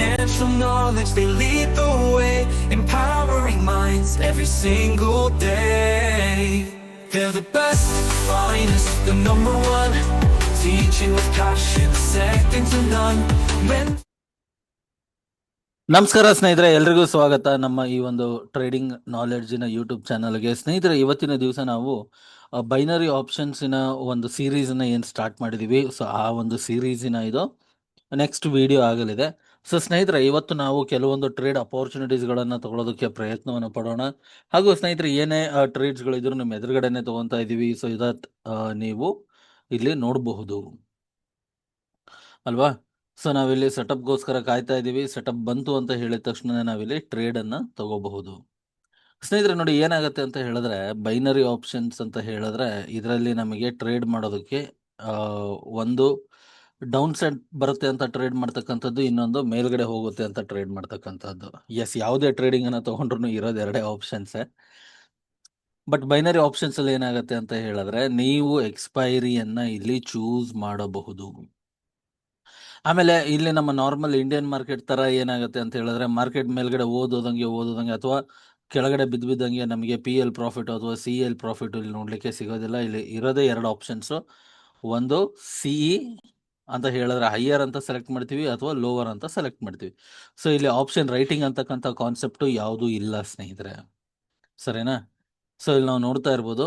financial knowledge, they lead the way, empowering minds every single day. They're the best, finest, the number one, teaching with passion, second to none. When ನಮಸ್ಕಾರ ಸ್ನೇಹಿತರೆ ಎಲ್ರಿಗೂ ಸ್ವಾಗತ ನಮ್ಮ ಈ ಒಂದು trading ನಾಲೆಡ್ಜಿನ YouTube ಚಾನಲ್ಗೆ ಸ್ನೇಹಿತರೆ ಇವತ್ತಿನ ದಿವಸ ನಾವು ಬೈನರಿ ಆಪ್ಷನ್ಸಿನ ಒಂದು ಸೀರೀಸ್ನ ಏನು ಸ್ಟಾರ್ಟ್ ಮಾಡಿದ್ದೀವಿ ಸೊ ಆ ಒಂದು ಸೀರೀಸಿನ ಇದು ನೆಕ್ಸ್ಟ್ ವಿಡಿಯೋ ಆಗಲಿದೆ ಸೊ ಸ್ನೇಹಿತರೆ, ಇವತ್ತು ನಾವು ಕೆಲವೊಂದು ಟ್ರೇಡ್ ಅಪಾರ್ಚುನಿಟೀಸ್ಗಳನ್ನು ತಗೊಳ್ಳೋದಕ್ಕೆ ಪ್ರಯತ್ನವನ್ನು ಪಡೋಣ. ಹಾಗೂ ಸ್ನೇಹಿತರೆ, ಏನೇ ಟ್ರೇಡ್ಸ್ಗಳಿದ್ರು ನಿಮ್ಮ ಎದುರುಗಡೆನೆ ತಗೊತಾ ಇದ್ದೀವಿ ಸೊ, ಇದತ್ ನೀವು ಇಲ್ಲಿ ನೋಡಬಹುದು. ಅಲ್ವಾ? ಸೊ, ನಾವಿಲ್ಲಿ ಸೆಟಪ್ಗೋಸ್ಕರ ಕಾಯ್ತಾ ಇದ್ದೀವಿ ಸೆಟಪ್ ಬಂತು ಅಂತ ಹೇಳಿದ ತಕ್ಷಣ ನಾವಿಲ್ಲಿ ಟ್ರೇಡ್ ಅನ್ನ ತಗೋಬಹುದು. ಸ್ನೇಹಿತರೆ, ನೋಡಿ, ಏನಾಗುತ್ತೆ ಅಂತ ಹೇಳಿದ್ರೆ ಬೈನರಿ ಆಪ್ಷನ್ಸ್ ಅಂತ ಹೇಳಿದ್ರೆ, ಇದರಲ್ಲಿ ನಮಗೆ ಟ್ರೇಡ್ ಮಾಡೋದಕ್ಕೆ ಒಂದು ಡೌನ್ ಸೈಡ್ ಬರುತ್ತೆ ಅಂತ ಟ್ರೇಡ್ ಮಾಡ್ತಕ್ಕಂಥದ್ದು, ಇನ್ನೊಂದು ಮೇಲ್ಗಡೆ ಹೋಗುತ್ತೆ ಅಂತ ಟ್ರೇಡ್ ಮಾಡ್ತಕ್ಕಂಥದ್ದು. ಎಸ್ ಯಾವುದೇ ಟ್ರೇಡಿಂಗ್ ಅನ್ನ ತಗೊಂಡ್ರು ಇರೋದು ಎರಡೇ ಆಪ್ಷನ್ಸ್ ಬಟ್ ಬೈನರಿ ಆಪ್ಷನ್ಸ್ ಅಲ್ಲಿ ಏನಾಗುತ್ತೆ ಅಂತ ಹೇಳಿದ್ರೆ, ನೀವು ಎಕ್ಸ್ಪೈರಿಯನ್ನ ಇಲ್ಲಿ ಚೂಸ್ ಮಾಡಬಹುದು. ಆಮೇಲೆ ಇಲ್ಲಿ ನಮ್ಮ ನಾರ್ಮಲ್ ಇಂಡಿಯನ್ ಮಾರ್ಕೆಟ್ ತರ ಏನಾಗುತ್ತೆ ಅಂತ ಹೇಳಿದ್ರೆ ಮಾರ್ಕೆಟ್ ಮೇಲ್ಗಡೆ ಓದೋದಂಗೆ ಓದೋದಂಗೆ ಅಥವಾ ಕೆಳಗಡೆ ಬಿದ್ದು ಬಿದ್ದಂಗೆ ನಮಗೆ ಪಿ ಎಲ್ ಪ್ರಾಫಿಟ್ ಅಥವಾ ಸಿ ಎಲ್ ಪ್ರಾಫಿಟ್ ಇಲ್ಲಿ ನೋಡ್ಲಿಕ್ಕೆ ಸಿಗೋದಿಲ್ಲ. ಇಲ್ಲಿ ಇರೋದೇ ಎರಡು ಆಪ್ಷನ್ಸ್ ಒಂದು ಸಿಇ ಅಂತ ಹೇಳಿದ್ರೆ ಹೈಯರ್ ಅಂತ ಸೆಲೆಕ್ಟ್ ಮಾಡ್ತೀವಿ ಅಥವಾ ಲೋವರ್ ಅಂತ ಸೆಲೆಕ್ಟ್ ಮಾಡ್ತೀವಿ. ಸೊ ಇಲ್ಲಿ ಆಪ್ಷನ್ ರೈಟಿಂಗ್ ಅಂತಕ್ಕಂಥ ಕಾನ್ಸೆಪ್ಟು ಯಾವುದೂ ಇಲ್ಲ ಸ್ನೇಹಿತರೆ. ಸರಿನಾ? ಸೊ ಇಲ್ಲಿ ನಾವು ನೋಡ್ತಾ ಇರ್ಬೋದು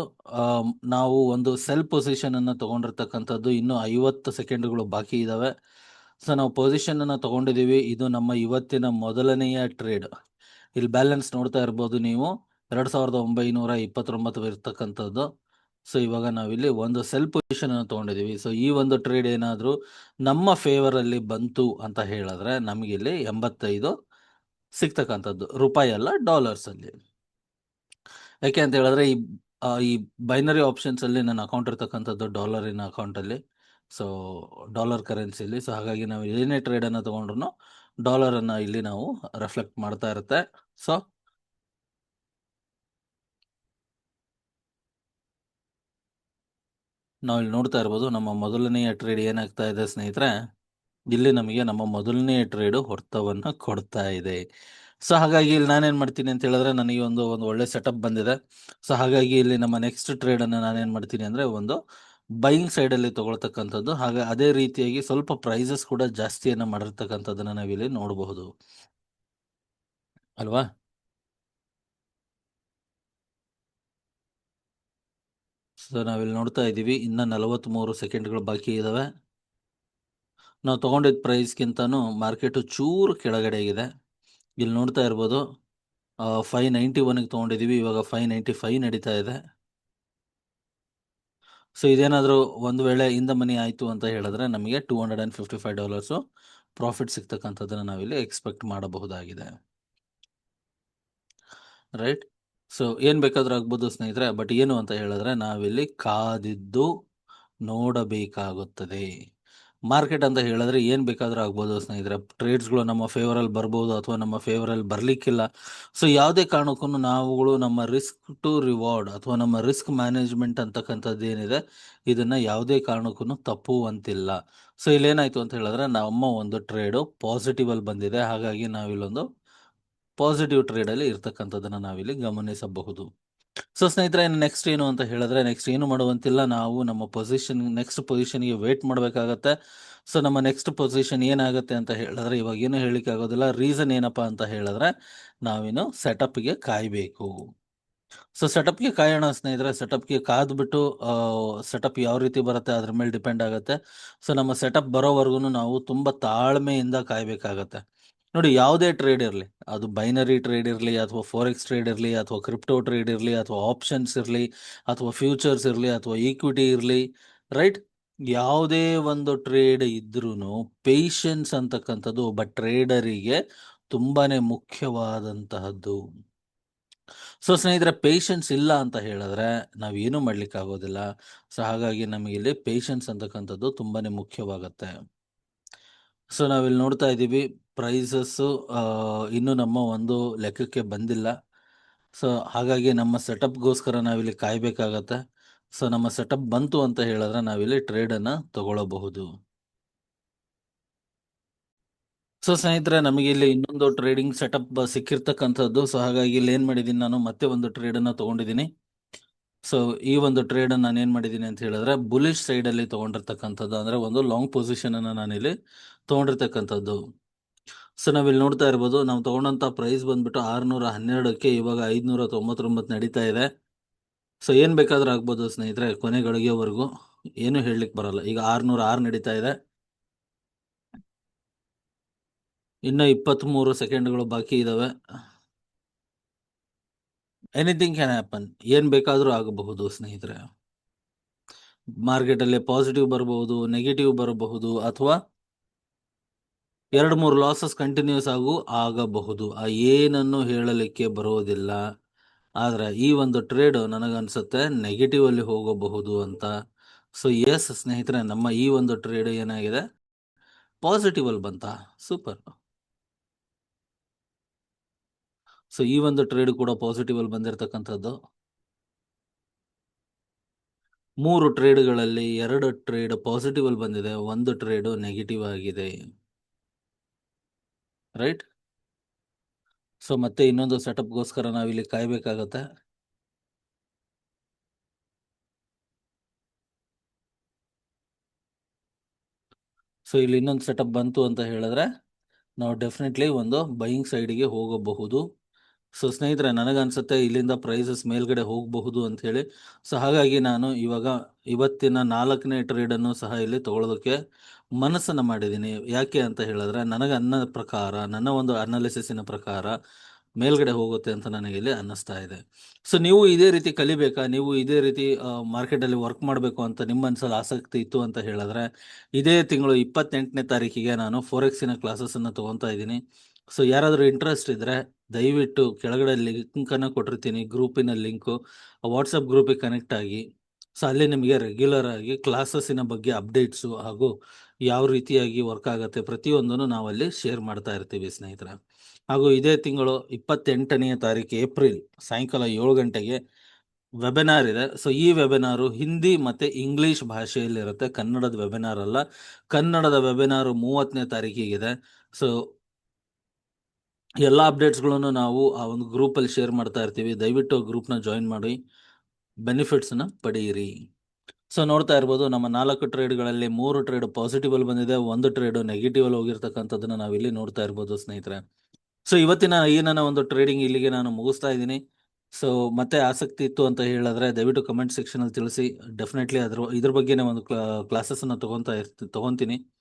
ನಾವು ಒಂದು ಸೆಲ್ ಪೊಸಿಷನ್ ಅನ್ನ ತಗೊಂಡಿರ್ತಕ್ಕಂಥದ್ದು ಇನ್ನು ಐವತ್ತು ಸೆಕೆಂಡ್ಗಳು ಬಾಕಿ ಇದಾವೆ. ಸೊ ನಾವು ಪೊಸಿಷನ್ ಅನ್ನ ತಗೊಂಡಿದೀವಿ, ಇದು ನಮ್ಮ ಇವತ್ತಿನ ಮೊದಲನೆಯ ಟ್ರೇಡ್ ಇಲ್ಲಿ ಬ್ಯಾಲೆನ್ಸ್ ನೋಡ್ತಾ ಇರ್ಬೋದು ನೀವು, ಎರಡು ಸಾವಿರದ ಒಂಬೈನೂರ ಇಪ್ಪತ್ತೊಂಬತ್ತು ಇರ್ತಕ್ಕಂಥದ್ದು ಸೊ ಇವಾಗ ನಾವಿಲ್ಲಿ ಒಂದು ಸೆಲ್ ಪೊಸಿಷನ್ ಅನ್ನು ತಗೊಂಡಿದೀವಿ ಸೊ ಈ ಒಂದು ಟ್ರೇಡ್ ಏನಾದರೂ ನಮ್ಮ ಫೇವರ್ ಅಲ್ಲಿ ಬಂತು ಅಂತ ಹೇಳಿದ್ರೆ ನಮಗಿಲ್ಲಿ ಎಂಬತ್ತೈದು ಸಿಗ್ತಕ್ಕಂಥದ್ದು. ರೂಪಾಯಿ ಅಲ್ಲ ಡಾಲರ್ಸ್ ಅಲ್ಲಿ. ಯಾಕೆ ಅಂತ ಹೇಳಿದ್ರೆ ಈ ಈ ಬೈನರಿ ಆಪ್ಷನ್ಸ್ ಅಲ್ಲಿ ನನ್ನ ಅಕೌಂಟ್ ಇರ್ತಕ್ಕಂಥದ್ದು ಡಾಲರಿನ ಅಕೌಂಟ್ ಅಲ್ಲಿ. ಸೊ ಡಾಲರ್ ಕರೆನ್ಸಿಲಿ ಸೊ ಹಾಗಾಗಿ ನಾವು ಏನೇ ಟ್ರೇಡ್ ಅನ್ನ ತಗೊಂಡ್ರು ಡಾಲರ್ ಅನ್ನ ಇಲ್ಲಿ ನಾವು ರೆಫ್ಲೆಕ್ಟ್ ಮಾಡ್ತಾ ಇರುತ್ತೆ. ಸೊ ನಾವು ಇಲ್ಲಿ ನೋಡ್ತಾ ಇರ್ಬೋದು, ನಮ್ಮ ಮೊದಲನೆಯ ಟ್ರೇಡ್ ಏನಾಗ್ತಾ ಇದೆ ಸ್ನೇಹಿತರೆ? ಇಲ್ಲಿ ನಮಗೆ ನಮ್ಮ ಮೊದಲನೆಯ ಟ್ರೇಡ್ ಹೊಡೆತವನ್ನು ಕೊಡ್ತಾ ಇದೆ. ಸೊ ಹಾಗಾಗಿ ಇಲ್ಲಿ ನಾನೇನು ಮಾಡ್ತೀನಿ ಅಂತ ಹೇಳಿದ್ರೆ ನನಗೆ ಒಂದು ಒಂದು ಒಳ್ಳೆ ಸೆಟಪ್ ಬಂದಿದೆ. ಸೊ ಹಾಗಾಗಿ ಇಲ್ಲಿ ನಮ್ಮ ನೆಕ್ಸ್ಟ್ ಟ್ರೇಡನ್ನು ನಾನೇನು ಮಾಡ್ತೀನಿ ಅಂದರೆ ಒಂದು ಬೈಯಿಂಗ್ ಸೈಡಲ್ಲಿ ತಗೊಳ್ತಕ್ಕಂಥದ್ದು. ಹಾಗೆ ಅದೇ ರೀತಿಯಾಗಿ ಸ್ವಲ್ಪ ಪ್ರೈಸಸ್ ಕೂಡ ಜಾಸ್ತಿಯನ್ನು ಮಾಡಿರ್ತಕ್ಕಂಥದ್ದನ್ನು ನಾವಿಲ್ಲಿ ನೋಡಬಹುದು. ಅಲ್ವಾ? ಸೊ ನಾವಿಲ್ಲಿ ನೋಡ್ತಾ ಇದ್ದೀವಿ, ಇನ್ನ ನಲವತ್ಮೂರು ಸೆಕೆಂಡ್ಗಳು ಬಾಕಿ ಇದ್ದಾವೆ ನಾವು ತೊಗೊಂಡಿದ್ದ ಪ್ರೈಸ್ಗಿಂತನೂ ಮಾರ್ಕೆಟು ಚೂರು ಕೆಳಗಡೆ ಇದೆ ಇಲ್ಲಿ ನೋಡ್ತಾ ಇರ್ಬೋದು ಫೈವ್ ನೈಂಟಿ ಒನ್ಗೆ ತೊಗೊಂಡಿದ್ದೀವಿ ಇವಾಗ ಫೈವ್ ನೈಂಟಿ ಫೈವ್ ನಡೀತಾ ಇದೆ. ಸೊ ಇದೇನಾದರೂ ಒಂದು ವೇಳೆ ಇಂದ ಮನಿ ಆಯಿತು ಅಂತ ಹೇಳಿದ್ರೆ ನಮಗೆ two hundred and fifty five dollars profit ಸಿಗ್ತಕ್ಕಂಥದ್ದನ್ನು ನಾವಿಲ್ಲಿ ಎಕ್ಸ್ಪೆಕ್ಟ್ ಮಾಡಬಹುದಾಗಿದೆ. ರೈಟ್? ಸೊ ಏನು ಬೇಕಾದ್ರೂ ಆಗ್ಬೋದು ಸ್ನೇಹಿತರೆ ಬಟ್ ಏನು ಅಂತ ಹೇಳಿದ್ರೆ ನಾವಿಲ್ಲಿ ಕಾದಿದ್ದು ನೋಡಬೇಕಾಗುತ್ತದೆ. ಮಾರ್ಕೆಟ್ ಅಂತ ಹೇಳಿದ್ರೆ ಏನು ಬೇಕಾದ್ರೂ ಆಗ್ಬೋದು ಸ್ನೇಹಿತರೆ. ಟ್ರೇಡ್ಸ್ಗಳು ನಮ್ಮ ಫೇವರಲ್ಲಿ ಬರ್ಬೋದು ಅಥವಾ ನಮ್ಮ ಫೇವರಲ್ಲಿ ಬರಲಿಕ್ಕಿಲ್ಲ. ಸೊ ಯಾವುದೇ ಕಾರಣಕ್ಕೂ ನಾವುಗಳು ನಮ್ಮ ರಿಸ್ಕ್ ಟು ರಿವಾರ್ಡ್ ಅಥವಾ ನಮ್ಮ ರಿಸ್ಕ್ ಮ್ಯಾನೇಜ್ಮೆಂಟ್ ಅಂತಕ್ಕಂಥದ್ದು ಏನಿದೆ, ಇದನ್ನ ಯಾವುದೇ ಕಾರಣಕ್ಕೂ ತಪ್ಪುವಂತಿಲ್ಲ. ಸೊ ಇಲ್ಲೇನಾಯ್ತು ಅಂತ ಹೇಳಿದ್ರೆ ನಮ್ಮ ಒಂದು ಟ್ರೇಡು ಪಾಸಿಟಿವ್ ಅಲ್ಲಿ ಬಂದಿದೆ. ಹಾಗಾಗಿ ನಾವಿಲ್ಲೊಂದು ಪಾಸಿಟಿವ್ ಟ್ರೇಡ್ ಅಲ್ಲಿ ಇರ್ತಕ್ಕಂಥದ್ದನ್ನ ನಾವಿಲ್ಲಿ ಗಮನಿಸಬಹುದು. ಸೊ ಸ್ನೇಹಿತರೆ ನೆಕ್ಸ್ಟ್ ಏನು ಅಂತ ಹೇಳಿದ್ರೆ ನೆಕ್ಸ್ಟ್ ಏನು ಮಾಡುವಂತಿಲ್ಲ. ನಾವು ನಮ್ಮ ಪೊಸಿಷನ್ ನೆಕ್ಸ್ಟ್ ಪೊಸಿಷನ್ಗೆ ವೇಟ್ ಮಾಡಬೇಕಾಗತ್ತೆ. ಸೊ ನಮ್ಮ ನೆಕ್ಸ್ಟ್ ಪೊಸಿಷನ್ ಏನಾಗುತ್ತೆ ಅಂತ ಹೇಳಿದ್ರೆ, ಇವಾಗ ಏನು ಹೇಳಿಕ್ಕೆ ಆಗೋದಿಲ್ಲ. ರೀಸನ್ ಏನಪ್ಪಾ ಅಂತ ಹೇಳಿದ್ರೆ, ನಾವಿನ್ನು ಸೆಟಪ್ಗೆ ಕಾಯಬೇಕು. ಸೊ ಸೆಟಪ್ಗೆ ಕಾಯೋಣ ಸ್ನೇಹಿತರೆ. ಸೆಟಪ್ಗೆ ಕಾದ್ಬಿಟ್ಟು ಸೆಟಪ್ ಯಾವ ರೀತಿ ಬರುತ್ತೆ, ಅದ್ರ ಮೇಲೆ ಡಿಪೆಂಡ್ ಆಗುತ್ತೆ. ಸೊ ನಮ್ಮ ಸೆಟಪ್ ಬರೋವರೆಗೂ ನಾವು ತುಂಬಾ ತಾಳ್ಮೆಯಿಂದ ಕಾಯ್ಬೇಕಾಗತ್ತೆ. ನೋಡಿ, ಯಾವುದೇ ಟ್ರೇಡ್ ಇರಲಿ, ಅದು ಬೈನರಿ ಟ್ರೇಡ್ ಇರಲಿ, ಅಥವಾ ಫೋರೆಕ್ಸ್ ಟ್ರೇಡ್ ಇರಲಿ, ಅಥವಾ ಕ್ರಿಪ್ಟೋ ಟ್ರೇಡ್ ಇರಲಿ, ಅಥವಾ ಆಪ್ಷನ್ಸ್ ಇರಲಿ, ಅಥವಾ ಫ್ಯೂಚರ್ಸ್ ಇರಲಿ, ಅಥವಾ ಈಕ್ವಿಟಿ ಇರಲಿ ರೈಟ್ ಯಾವುದೇ ಒಂದು ಟ್ರೇಡ್ ಇದ್ರೂ ಪೇಷನ್ಸ್ ಅಂತಕ್ಕಂಥದ್ದು ಒಬ್ಬ ಟ್ರೇಡರಿಗೆ ತುಂಬಾನೇ ಮುಖ್ಯವಾದಂತಹದ್ದು. ಸೊ ಸ್ನೇಹಿತರೆ ಪೇಷನ್ಸ್ ಇಲ್ಲ ಅಂತ ಹೇಳಿದ್ರೆ ನಾವು ಏನು ಮಾಡ್ಲಿಕ್ಕೆ ಆಗೋದಿಲ್ಲ. ಸೊ ಹಾಗಾಗಿ ನಮಗೆ ಇಲ್ಲಿ ಪೇಷನ್ಸ್ ಅಂತಕ್ಕಂಥದ್ದು ತುಂಬಾನೇ ಮುಖ್ಯವಾಗತ್ತೆ. ಸೊ ನಾವಿಲ್ಲಿ ನೋಡ್ತಾ ಇದ್ದೀವಿ ಪ್ರೈಸಸ್ ಇನ್ನೂ ನಮ್ಮ ಒಂದು ಲೆಕ್ಕಕ್ಕೆ ಬಂದಿಲ್ಲ. ಸೊ ಹಾಗಾಗಿ ನಮ್ಮ ಸೆಟಪ್ಗೋಸ್ಕರ ನಾವಿಲ್ಲಿ ಕಾಯಬೇಕಾಗತ್ತೆ. ಸೊ ನಮ್ಮ ಸೆಟಪ್ ಬಂತು ಅಂತ ಹೇಳಿದ್ರೆ ನಾವಿಲ್ಲಿ ಟ್ರೇಡ್ ಅನ್ನ ತಗೊಳ್ಳಬಹುದು. ಸೊ ಸ್ನೇಹಿತರೆ, ನಮಗೆ ಇಲ್ಲಿ ಇನ್ನೊಂದು ಟ್ರೇಡಿಂಗ್ ಸೆಟಪ್ ಸಿಕ್ಕಿರ್ತಕ್ಕಂಥದ್ದು. ಸೊ ಹಾಗಾಗಿ ಇಲ್ಲಿ ಏನು ಮಾಡಿದ್ದೀನಿ ನಾನು, ಮತ್ತೆ ಒಂದು ಟ್ರೇಡ್ ಅನ್ನ ತಗೊಂಡಿದ್ದೀನಿ. ಸೊ ಈ ಒಂದು ಟ್ರೇಡ್ ಅನ್ನ ನಾನು ಏನು ಮಾಡಿದ್ದೀನಿ ಅಂತ ಹೇಳಿದ್ರೆ ಬುಲಿಶ್ ಸೈಡ್ ಅಲ್ಲಿ ತಗೊಂಡಿರ್ತಕ್ಕಂಥದ್ದು, ಅಂದ್ರೆ ಒಂದು ಲಾಂಗ್ ಪೊಸಿಷನ್ ಅನ್ನ ನಾನಿಲ್ಲಿ ತಗೊಂಡಿರ್ತಕ್ಕಂಥದ್ದು. ಸೊ ನಾವಿಲ್ಲಿ ನೋಡ್ತಾ ಇರ್ಬೋದು, ನಾವು ತಗೊಂಡಂತ ಪ್ರೈಸ್ ಬಂದ್ಬಿಟ್ಟು ಆರುನೂರ ಹನ್ನೆರಡಕ್ಕೆ ಇವಾಗ ಐದುನೂರ ತೊಂಬತ್ತೊಂಬತ್ತು ನಡೀತಾ ಇದೆ. ಸೊ ಏನು ಬೇಕಾದ್ರೂ ಆಗ್ಬೋದು ಸ್ನೇಹಿತರೆ, ಕೊನೆ ಗಳಿಗೆವರೆಗೂ. ಏನು ಹೇಳಲಿಕ್ಕೆ ಬರಲ್ಲ. ಈಗ ಆರ್ನೂರ ಆರು ನಡೀತಾ ಇದೆ. ಇನ್ನು ಇಪ್ಪತ್ತ್ಮೂರು ಸೆಕೆಂಡ್ಗಳು ಬಾಕಿ ಇದ್ದಾವೆ ಎನಿಥಿಂಗ್ ಕ್ಯಾನ್ ಹ್ಯಾಪನ್ ಏನು ಬೇಕಾದರೂ ಆಗಬಹುದು ಸ್ನೇಹಿತರೆ. ಮಾರ್ಕೆಟಲ್ಲಿ ಪಾಸಿಟಿವ್ ಬರಬಹುದು ನೆಗೆಟಿವ್ ಬರಬಹುದು, ಅಥವಾ ಎರಡು ಮೂರು ಲಾಸಸ್ ಕಂಟಿನ್ಯೂಸ್ ಆಗು ಆಗಬಹುದು. ಆ ಏನನ್ನು ಹೇಳಲಿಕ್ಕೆ ಬರೋದಿಲ್ಲ. ಆದರೆ ಈ ಒಂದು ಟ್ರೇಡ್ ನನಗನ್ಸುತ್ತೆ ನೆಗೆಟಿವ್ ಅಲ್ಲಿ ಹೋಗಬಹುದು ಅಂತ. ಸೊ ಎಸ್ ಸ್ನೇಹಿತರೆ, ನಮ್ಮ ಈ ಒಂದು ಟ್ರೇಡ್ ಏನಾಗಿದೆ? ಪಾಸಿಟಿವ್ ಅಲ್ಲಿ ಬಂತ. ಸೂಪರ್ ಸೊ ಈ ಒಂದು ಟ್ರೇಡ್ ಕೂಡ ಪಾಸಿಟಿವ್ ಅಲ್ಲಿ ಬಂದಿರತಕ್ಕಂಥದ್ದು. ಮೂರು ಟ್ರೇಡ್ಗಳಲ್ಲಿ ಎರಡು ಟ್ರೇಡ್ ಪಾಸಿಟಿವ್ ಅಲ್ಲಿ ಬಂದಿದೆ, ಒಂದು ಟ್ರೇಡ್ ನೆಗೆಟಿವ್ ಆಗಿದೆ. ರೈಟ್ ಸೊ ಮತ್ತೆ ಇನ್ನೊಂದು ಸೆಟಪ್ಗೋಸ್ಕರ ನಾವಿಲ್ಲಿ ಕಾಯ್ಬೇಕಾಗತ್ತೆ. ಸೊ ಇಲ್ಲಿ ಇನ್ನೊಂದು ಸೆಟಪ್ ಬಂತು ಅಂತ ಹೇಳಿದ್ರೆ, ನಾವು ಡೆಫಿನೆಟ್ಲಿ ಒಂದು ಬೈಯಿಂಗ್ ಸೈಡಿಗೆ ಹೋಗಬಹುದು. ಸೊ ಸ್ನೇಹಿತರೆ, ನನಗನ್ಸುತ್ತೆ ಇಲ್ಲಿಂದ ಪ್ರೈಸಸ್ ಮೇಲ್ಗಡೆ ಹೋಗಬಹುದು ಅಂತ ಹೇಳಿ. ಸೊ ಹಾಗಾಗಿ ನಾನು ಇವಾಗ ಇವತ್ತಿನ ನಾಲ್ಕನೇ ಟ್ರೇಡನ್ನು ಸಹ ಇಲ್ಲಿ ತಗೊಳ್ಳೋದಕ್ಕೆ ಮನಸ್ಸನ್ನು ಮಾಡಿದ್ದೀನಿ. ಯಾಕೆ ಅಂತ ಹೇಳಿದ್ರೆ, ನನಗೆ ಅನ್ನ ಪ್ರಕಾರ, ನನ್ನ ಒಂದು ಅನಾಲಿಸಿಸಿನ ಪ್ರಕಾರ ಮೇಲ್ಗಡೆ ಹೋಗುತ್ತೆ ಅಂತ ನನಗೆ ಇಲ್ಲಿ ಅನ್ನಿಸ್ತಾ ಇದೆ. ಸೊ ನೀವು ಇದೇ ರೀತಿ ಕಲಿಬೇಕಾ? ನೀವು ಇದೇ ರೀತಿ ಮಾರ್ಕೆಟಲ್ಲಿ ವರ್ಕ್ ಮಾಡಬೇಕು ಅಂತ ನಿಮ್ಮ ಮನಸ್ಸಲ್ಲಿ ಆಸಕ್ತಿ ಇತ್ತು ಅಂತ ಹೇಳಿದ್ರೆ, ಇದೇ ತಿಂಗಳು ಇಪ್ಪತ್ತೆಂಟನೇ ತಾರೀಕಿಗೆ ನಾನು ಫೋರೆಕ್ಸಿನ ಕ್ಲಾಸಸ್ಸನ್ನು ತಗೊತಾ ಇದ್ದೀನಿ. ಸೊ ಯಾರಾದರೂ ಇಂಟ್ರೆಸ್ಟ್ ಇದ್ದರೆ ದಯವಿಟ್ಟು ಕೆಳಗಡೆ ಲಿಂಕನ್ನು ಕೊಟ್ಟಿರ್ತೀನಿ ಗ್ರೂಪಿನ ಲಿಂಕು ವಾಟ್ಸಪ್ ಗ್ರೂಪಿಗೆ ಕನೆಕ್ಟ್ ಆಗಿ. ಸೊ ಅಲ್ಲಿ ನಿಮಗೆ ರೆಗ್ಯುಲರ್ ಆಗಿ ಕ್ಲಾಸಸ್ಸಿನ ಬಗ್ಗೆ ಅಪ್ಡೇಟ್ಸು ಹಾಗೂ ಯಾವ ರೀತಿಯಾಗಿ ವರ್ಕ್ ಆಗುತ್ತೆ ಪ್ರತಿಯೊಂದನ್ನು ನಾವಲ್ಲಿ ಶೇರ್ ಮಾಡ್ತಾ ಇರ್ತೀವಿ ಸ್ನೇಹಿತರೆ. ಹಾಗೂ ಇದೇ ತಿಂಗಳು ಇಪ್ಪತ್ತೆಂಟನೆಯ ತಾರೀಕು ಏಪ್ರಿಲ್, ಸಾಯಂಕಾಲ ಏಳು ಗಂಟೆಗೆ ವೆಬಿನಾರ್ ಇದೆ. ಸೊ ಈ ವೆಬಿನಾರು ಹಿಂದಿ ಮತ್ತು ಇಂಗ್ಲೀಷ್ ಭಾಷೆಯಲ್ಲಿರುತ್ತೆ. ಕನ್ನಡದ ವೆಬಿನಾರ್ ಅಲ್ಲ. ಕನ್ನಡದ ವೆಬಿನಾರು ಮೂವತ್ತನೇ ತಾರೀಕಿಗಿದೆ ಸೊ ಎಲ್ಲ ಅಪ್ಡೇಟ್ಸ್ಗಳನ್ನು ನಾವು ಆ ಒಂದು ಗ್ರೂಪಲ್ಲಿ ಶೇರ್ ಮಾಡ್ತಾ ಇರ್ತೀವಿ. ದಯವಿಟ್ಟು ಗ್ರೂಪ್ನ ಜಾಯಿನ್ ಮಾಡಿ, ಬೆನಿಫಿಟ್ಸ್ನ ಪಡೆಯಿರಿ. ಸೊ, ನೋಡ್ತಾ ಇರ್ಬೋದು, ನಮ್ಮ ನಾಲ್ಕು ಟ್ರೇಡ್ಗಳಲ್ಲಿ ಮೂರು ಟ್ರೇಡ್ ಪಾಸಿಟಿವ್ ಅಲ್ಲಿ ಬಂದಿದೆ, ಒಂದು ಟ್ರೇಡ್ ನೆಗೆಟಿವ್ ಅಲ್ಲಿ ಹೋಗಿರ್ತಕ್ಕಂಥದ್ದನ್ನ ನಾವಿಲ್ಲಿ ನೋಡ್ತಾ ಇರ್ಬೋದು ಸ್ನೇಹಿತರೆ. ಸೊ, ಇವತ್ತಿನ ಈ ನನ್ನ ಒಂದು ಟ್ರೇಡಿಂಗ್ ಇಲ್ಲಿಗೆ ನಾನು ಮುಗಿಸ್ತಾ ಇದ್ದೀನಿ. ಸೊ, ಮತ್ತೆ ಆಸಕ್ತಿ ಇತ್ತು ಅಂತ ಹೇಳಿದ್ರೆ ದಯವಿಟ್ಟು ಕಮೆಂಟ್ ಸೆಕ್ಷನ್ ಅಲ್ಲಿ ತಿಳಿಸಿ. ಡೆಫಿನೆಟ್ಲಿ ಅದ್ರ, ಇದ್ರ ಬಗ್ಗೆನೇ ಒಂದು ಕ್ಲಾಸಸ್ ಅನ್ನ ತಗೊಂತಾ ಇರ್ತಿ, ತಗೊಂತೀನಿ.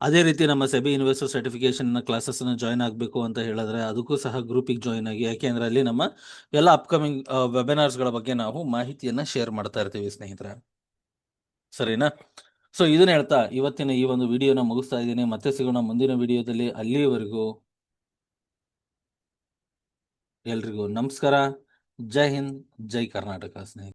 ಅದೇ ರೀತಿ ನಮ್ಮ SEBI investor certification classes join ಆಗಬೇಕು ಅಂತ ಹೇಳಿದ್ರೆ ಅದಕ್ಕೂ ಸಹ ಗ್ರೂಪಿಗೆ ಜಾಯ್ನ್ ಆಗಿ. ಯಾಕೆಂದ್ರೆ ಅಲ್ಲಿ ನಮ್ಮ ಎಲ್ಲ ಅಪ್ಕಮಿಂಗ್ ವೆಬಿನಾರ್ಸ್ಗಳ ಬಗ್ಗೆ ನಾವು ಮಾಹಿತಿಯನ್ನ ಶೇರ್ ಮಾಡ್ತಾ ಇರ್ತೀವಿ ಸ್ನೇಹಿತರೆ. ಸರಿನಾ? ಸೊ ಇದನ್ನ ಹೇಳ್ತಾ ಇವತ್ತಿನ ಈ ಒಂದು ವಿಡಿಯೋನ ಮುಗಿಸ್ತಾ ಇದ್ದೀನಿ. ಮತ್ತೆ ಸಿಗೋಣ ಮುಂದಿನ ವಿಡಿಯೋದಲ್ಲಿ ಅಲ್ಲಿಯವರೆಗೂ ಎಲ್ರಿಗೂ ನಮಸ್ಕಾರ. ಜೈ ಹಿಂದ್, ಜೈ ಕರ್ನಾಟಕ ಸ್ನೇಹಿತರೆ.